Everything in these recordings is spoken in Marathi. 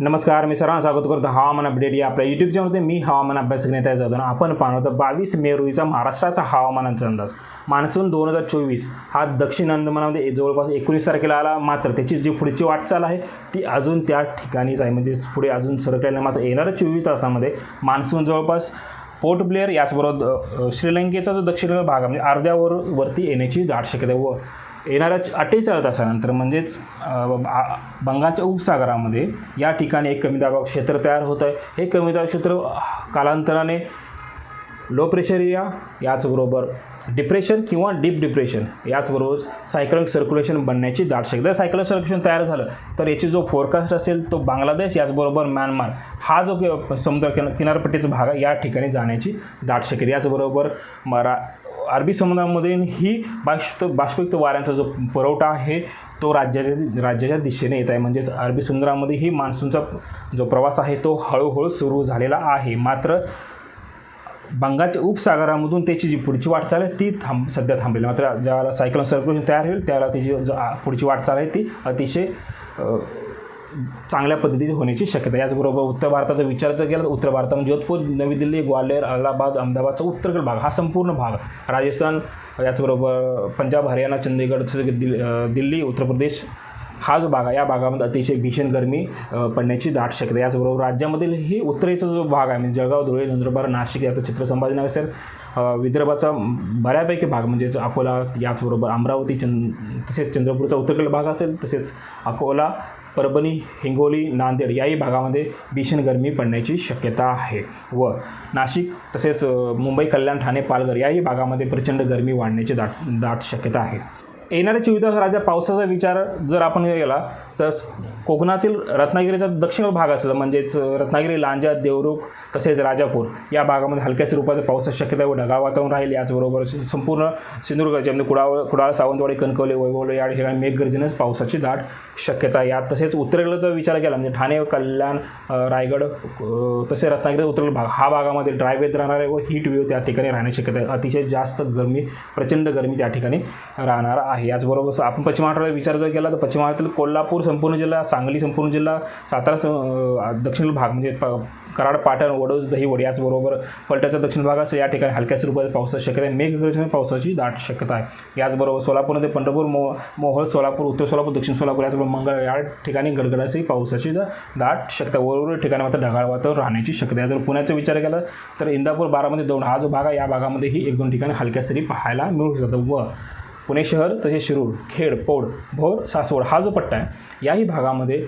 नमस्कार मी सर्वांना स्वागत करतो. हवामान अपडेट या आपल्या यूट्यूब चॅनलमध्ये मी हवामान अभ्यास घेण्यात जातो ना आपण पाहतो बावीस मे रोजीचा महाराष्ट्राचा हवामानाचा अंदाज. मान्सून दोन हजार चोवीस हा दक्षिण अंदमानामध्ये जवळपास एकोणीस तारखेला आला. मात्र त्याची जी पुढची वाटचाल आहे ती अजून त्या ठिकाणीच आहे. म्हणजे पुढे अजून सरकलेल्या मात्र येणाऱ्या चोवीस तासामध्ये मान्सून जवळपास पोर्ट ब्लेअर याचबरोबर श्रीलंकेचा जो दक्षिण भाग आहे म्हणजे अर्ध्यावर वरती येण्याची दाट शक्यता आहे. व येणाऱ्या अठ्ठेचाळीस तासानंतर म्हणजेच बंगालच्या उपसागरामध्ये या ठिकाणी एक कमी दाबाव क्षेत्र तयार होतं आहे. हे कमी दाब क्षेत्र कालांतराने लो प्रेशर एरिया याचबरोबर डिप्रेशन किंवा डीप डिप्रेशन याचबरोबर सायक्लोनिक सर्क्युलेशन बनण्याची दाट शक्यता. जर सायक्लोनिक सर्क्युलेशन तयार झालं तर याची जो फोरकास्ट असेल तो बांगलादेश याचबरोबर म्यानमार हा जो समुद्र किन किनारपट्टीचा भाग आहे या ठिकाणी जाण्याची दाट शक्यता. याचबरोबर मरा अरबी समुद्रामध्ये ही बाष्प बाष्पयुक्त वाऱ्यांचा जो पुरवठा आहे तो राज्याच्या राज्याच्या दिशेने येत आहे. म्हणजेच अरबी समुद्रामध्ये ही मान्सूनचा जो प्रवास आहे तो हळूहळू सुरू झालेला आहे. मात्र बंगालच्या उपसागरामधून त्याची जी पुढची वाटचाल आहे ती थांब सध्या थांबलेली मात्र ज्यावेळेला सायक्लोन सर्क्युलेशन तयार होईल त्याला त्याची जो पुढची वाटचाल आहे ती अतिशय चांगल्या पद्धतीची होण्याची शक्यता आहे. याचबरोबर उत्तर भारताचा विचार जर केला तर उत्तर भारतामध्ये म्हणजे जोधपूर नवी दिल्ली ग्वाल्हेर अलाहाबाद अहमदाबादचा उत्तरकडील भाग हा संपूर्ण भाग राजस्थान याचबरोबर पंजाब हरियाणा चंदीगड दिल्ली दिल्ली उत्तर प्रदेश हा जो भाग आहे या भागामध्ये अतिशय भीषण गरमी पडण्याची दाट शक्यता आहे. याचबरोबर राज्यामधील ही उत्तरेचा जो भाग आहे म्हणजे जळगाव धुळे नंदुरबार नाशिक याचं चित्र संभाजीनगर असेल विदर्भाचा बऱ्यापैकी भाग म्हणजेच अकोला याचबरोबर अमरावती चंद तसेच चंद्रपूरचा उत्तरेकडील भाग असेल तसेच अकोला परभणी हिंगोली नांदेड याही भागामध्ये भीषण गरमी पडण्याची शक्यता आहे. व नाशिक तसेच मुंबई कल्याण ठाणे पालघर याही भागामध्ये प्रचंड गरमी वाढण्याची दाट दाट शक्यता आहे. येणाऱ्या चोवीस तास पावसाचा विचार जर आपण केला तर कोकणातील रत्नागिरीचा दक्षिण भाग असेल म्हणजेच रत्नागिरी लांजा देवरुख तसेच राजापूर या भागामध्ये हलक्या स्वरूपाचा पावसाची शक्यता व ढगाळ वातावरण राहील याचबरोबर संपूर्ण सिंधुदुर्ग म्हणजे कुडाळ कुडाळ सावंतवाडी कणकवले वैभवले या ठिकाणी मेघगर्जनेच पावसाची दाट शक्यता या यात तसेच उत्तरेकडे जर विचार केला म्हणजे ठाणे कल्याण रायगड तसे रत्नागिरी उत्तरेकडील भाग हा भागामध्ये ड्राय वेद राहणार आहे व हीट वेव्ह त्या ठिकाणी राहण्याची शक्यता आहे. अतिशय जास्त गरमी प्रचंड गरमी त्या ठिकाणी राहणार आहे. याचबरोबर आपण पश्चिम महाराष्ट्राचा विचार जर केला तर पश्चिम महाराष्ट्रातील कोल्हापूर संपूर्ण जिल्हा सांगली संपूर्ण जिल्हा सातारा स- दक्षिण भाग म्हणजे प कराड पाटण वडोज दहीवड याचबरोबर पलट्याचा दक्षिण भाग असेल या ठिकाणी हलक्या स्वरूपात पावसाची शक्यता आहे मेघगर्जने पावसाची दाट शक्यता आहे. याचबरोबर सोलापूरमध्ये पंढरपूर मो मोहोळ सोलापूर उत्तर सोलापूर दक्षिण सोलापूर याचबरोबर मंगळ या ठिकाणी गडगडाची पावसाची दाट शक्यता उर्वरित ठिकाणी मात्र ढगाळ वातावरण राहण्याची शक्यता आहे. जर पुण्याचा विचार केला तर इंदापूर बारामध्ये दोन हा जो भाग आहे या भागामध्येही एक दोन ठिकाणी हलक्या सरी पाहायला मिळू शकतात व पुणे शहर तसेच शिरूर खेड पौड भोर सासवड हा जो पट्टा आहे याही भागामध्ये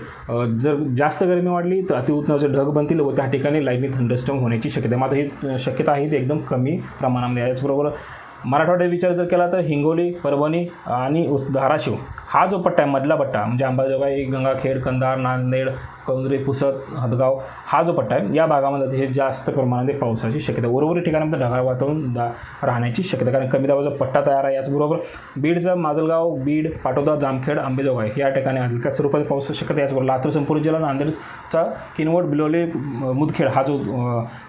जर जास्त गरमी वाढली तर अतिउष्णाचे ढग बनतील व त्या ठिकाणी लाईटनी थंडस्टम होण्याची शक्यता मात्र ही शक्यता आहे ती एकदम कमी प्रमाणामध्ये आहे. याचबरोबर मराठवाड्यात विचार जर केला तर हिंगोली परभणी आणि उस धाराशिव हा जो पट्टा आहे मधला पट्टा म्हणजे अंबाजोगाई गंगाखेड कंधार नांदेड कौंद्रे पुसद हदगाव हा जो पट्टा आहे या भागामध्ये अतिशय जास्त प्रमाणामध्ये पावसाची शक्यता उर्वरित ठिकाणामध्ये ढगाळ वातावरण दा राहण्याची शक्यता कारण कमी दाबाचा पट्टा तयार आहे याचबरोबर बीडचं माजलगाव बीड पाटोदा जामखेड अंबेजोगाई या ठिकाणी हलक्या स्वरूपात पावसाची शक्यता याचबरोबर लातूर संपूर्ण जिल्हा नांदेडचा किनवट बिलोली मुदखेड हा जो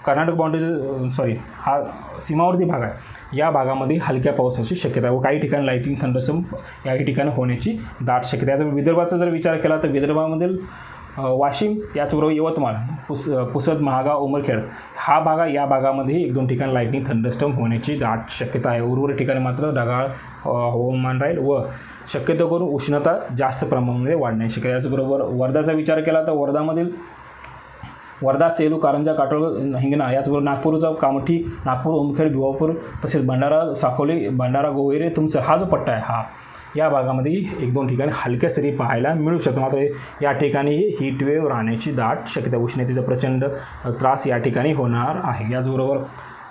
कर्नाटक बाउंड्री सॉरी हा सीमावर्ती भाग आहे. या भागामध्ये हलक्या पावसाची शक्यता आहे व काही ठिकाणी लाईटिंग थंडसम याही ठिकाणी होण्याची दाट शक्यता. याचा विदर्भाचा जर विचार केला तर विदर्भामधील वाशिम त्याचबरोबर यवतमाळ पुस पुसद महागाव उमरखेड हा भागा या भागामध्येही एक दोन ठिकाणी लाईटनिंग थंडस्टम होण्याची दाट शक्यता आहे. उर्वरित ठिकाणी मात्र ढगाळ हवामान राहील व शक्यतो करून उष्णता जास्त प्रमाणामध्ये वाढण्याची शक्यता याचबरोबर वर्धाचा विचार केला तर वर्धामधील वर्धा सेलू कारंजा काटोळ हिंगणा याचबरोबर नागपूरचा कामठी नागपूर उमखेड भिवापूर तसेच भंडारा साकोली भंडारा गोवेरे तुमचा हा जो पट्टा आहे हा या भागामध्ये एक दोन ठिकाणी हलक्या सरी पाहायला मिळू शकतो मात्र या ठिकाणी हीट राहण्याची दाट शक्यता. उष्णतेचा प्रचंड त्रास या ठिकाणी होणार आहे. याचबरोबर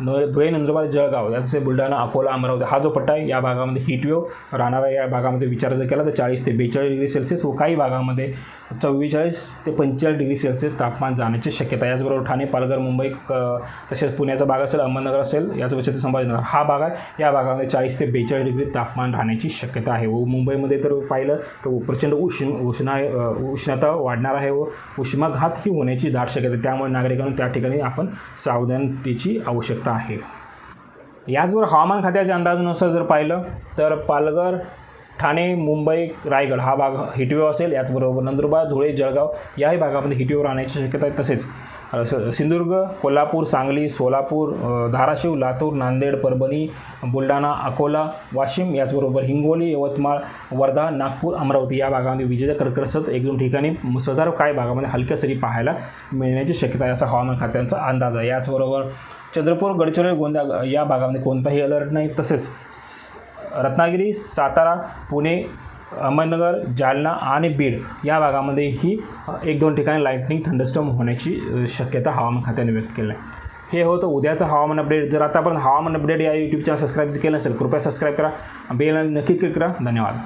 धुळे नंदुरबार जळगाव याचे बुलढाणा अकोला अमरावती हा जो पट्टा आहे या भागामध्ये हिटवेव वेव्ह राहणारा या भागामध्ये विचार जर केला तर चाळीस ते बेचाळीस डिग्री सेल्सिअस व काही भागामध्ये चव्वेचाळीस ते पंचेचाळीस डिग्री सेल्सिअस तापमान जाण्याची शक्यता आहे. याचबरोबर ठाणे पालघर मुंबई क तसेच पुण्याचा भाग असेल अहमदनगर असेल याचं छत्रपती संभाजीनगर हा भाग आहे. या भागामध्ये चाळीस ते बेचाळीस डिग्री तापमान राहण्याची शक्यता आहे. व मुंबईमध्ये तर पाहिलं तर प्रचंड उष्ण उष्णा उष्णता वाढणार आहे व उष्माघात ही होण्याची दाट शक्यता आहे. त्यामुळे नागरिकांना त्या ठिकाणी आपण सावधानतेची आवश्यकता आहे. याचबरोबर हवामान खात्याच्या अंदाजानुसार जर पाहिलं तर पालघर ठाणे मुंबई रायगड हा भाग हिटवेव असेल. याचबरोबर नंदुरबार धुळे जळगाव याही भागामध्ये हिटवेव राहण्याची शक्यता आहे. तसेच सिंधुदुर्ग कोल्हापूर सांगली सोलापूर धाराशिव लातूर नांदेड परभणी बुलढाणा अकोला वाशिम याचबरोबर हिंगोली यवतमाळ वर्धा नागपूर अमरावती या भागामध्ये विजेच्या कडकडासह एक दोन ठिकाणी मुसळधार काही भागामध्ये हलक्या सरी पाहायला मिळण्याची शक्यता आहे असा हवामान खात्यांचा अंदाज आहे. याचबरोबर चंद्रपूर गडचिरोली गोंदिया या भागामध्ये कोणताही अलर्ट नाही. तसेच रत्नागिरी सातारा पुणे अहमदनगर जालना आणि बीड या भागामध्येही एक दोन ठिकाणी लाईटनिंग थंडस्टॉम होण्याची शक्यता हवामान खात्याने व्यक्त केली आहे. हे होतं उद्याचं हवामान अपडेट जर आतापर्यंत हवामान अपडेट या यूट्यूब चॅनल सबस्क्राईब केलं नसेल कृपया सबस्क्राईब करा. बेल नक्की क्लिक करा. धन्यवाद.